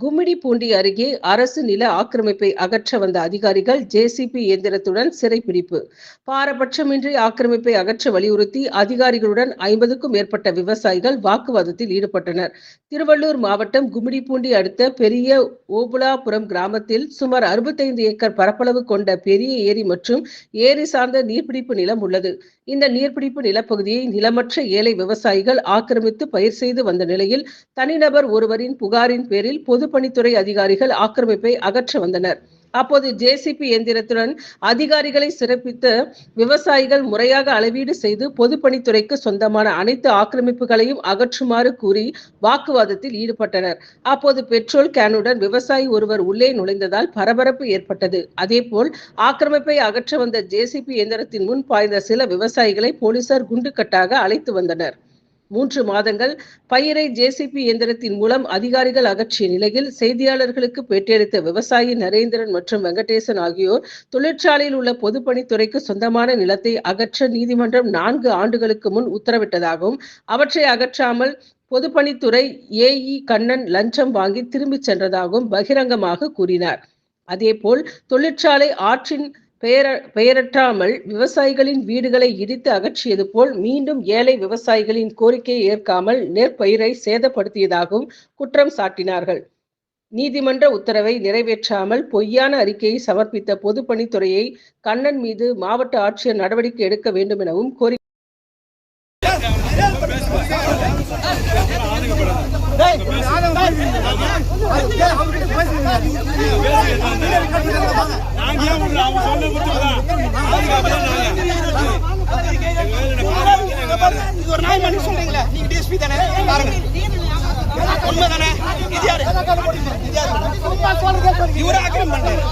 கும்மிடிப்பூண்டி அருகே அரசு நில ஆக்கிரமிப்பை அகற்ற வந்த அதிகாரிகள் ஜேசிபி இயந்திரத்துடன் சிறைப்பிடிப்பு பாரபட்சமின்றி ஆக்கிரமிப்பை அகற்ற வலியுறுத்தி அதிகாரிகளுடன் ஐம்பதுக்கும் மேற்பட்ட விவசாயிகள் வாக்குவாதத்தில் ஈடுபட்டனர். திருவள்ளூர் மாவட்டம் கும்மிடிப்பூண்டி அடுத்த பெரிய ஓபுலாபுரம் கிராமத்தில் சுமார் அறுபத்தைந்து ஏக்கர் பரப்பளவு கொண்ட பெரிய ஏரி மற்றும் ஏரி சார்ந்த நீர்பிடிப்பு நிலம் உள்ளது. இந்த நீர்பிடிப்பு நிலப்பகுதியை நிலமற்ற ஏழை விவசாயிகள் ஆக்கிரமித்து பயிர் செய்து வந்த நிலையில் தனிநபர் ஒருவரின் புகாரின் பேரில் பொது பொதுப்பணித்துறை அதிகாரிகள் ஆக்கிரமிப்பை அகற்ற வந்தனர். அப்போது ஜேசிபி எந்திரத்துடன் அதிகாரிகளை சிறப்பித்து விவசாயிகள் முறையாக அளவீடு செய்து பொதுப்பணித்துறைக்கு சொந்தமான அனைத்து ஆக்கிரமிப்புகளையும் அகற்றுமாறு கூறி வாக்குவாதத்தில் ஈடுபட்டனர். அப்போது பெட்ரோல் கேனுடன் விவசாயி ஒருவர் உள்ளே நுழைந்ததால் பரபரப்பு ஏற்பட்டது. அதேபோல் ஆக்கிரமிப்பை அகற்ற வந்த ஜேசிபி எந்திரத்தின் முன் பாய்ந்த சில விவசாயிகளை போலீசார் குண்டுக்கட்டாக அழைத்து வந்தனர். மூன்று மாதங்கள் பயிரை ஜேசிபி இயந்திரத்தின் மூலம் அதிகாரிகள் அகற்றிய நிலையில் செய்தியாளர்களுக்கு பேட்டியளித்த விவசாயி நரேந்திரன் மற்றும் வெங்கடேசன் ஆகியோர் தொழிற்சாலையில் உள்ள பொதுப்பணித்துறைக்கு சொந்தமான நிலத்தை அகற்ற நீதிமன்றம் நான்கு ஆண்டுகளுக்கு முன் உத்தரவிட்டதாகவும் அவற்றை அகற்றாமல் பொதுப்பணித்துறை ஏஇ கண்ணன் லஞ்சம் வாங்கி திரும்பிச் சென்றதாகவும் பகிரங்கமாக கூறினார். அதேபோல் தொழிற்சாலை ஆற்றின் பெயர பெயரற்றாமல் விவசாயிகளின் வீடுகளை இடித்து அகற்றியது போல் மீண்டும் ஏழை விவசாயிகளின் கோரிக்கையை ஏற்காமல் நெற்பயிரை சேதப்படுத்தியதாகவும் குற்றம் சாட்டினார்கள் நீதிமன்ற உத்தரவை நிறைவேற்றாமல் பொய்யான அறிக்கையை சமர்ப்பித்த பொதுப்பணித்துறையை கண்ணன் மீது மாவட்ட ஆட்சியர் நடவடிக்கை எடுக்க வேண்டும் எனவும் கோரி இது ஒரு நாய் மணி சொல்றீங்களா நீங்க டிஎஸ்பி தானே பாருங்க உண்மை தானே இது யாரு இவரே ஆக்கிரம் பண்றாரு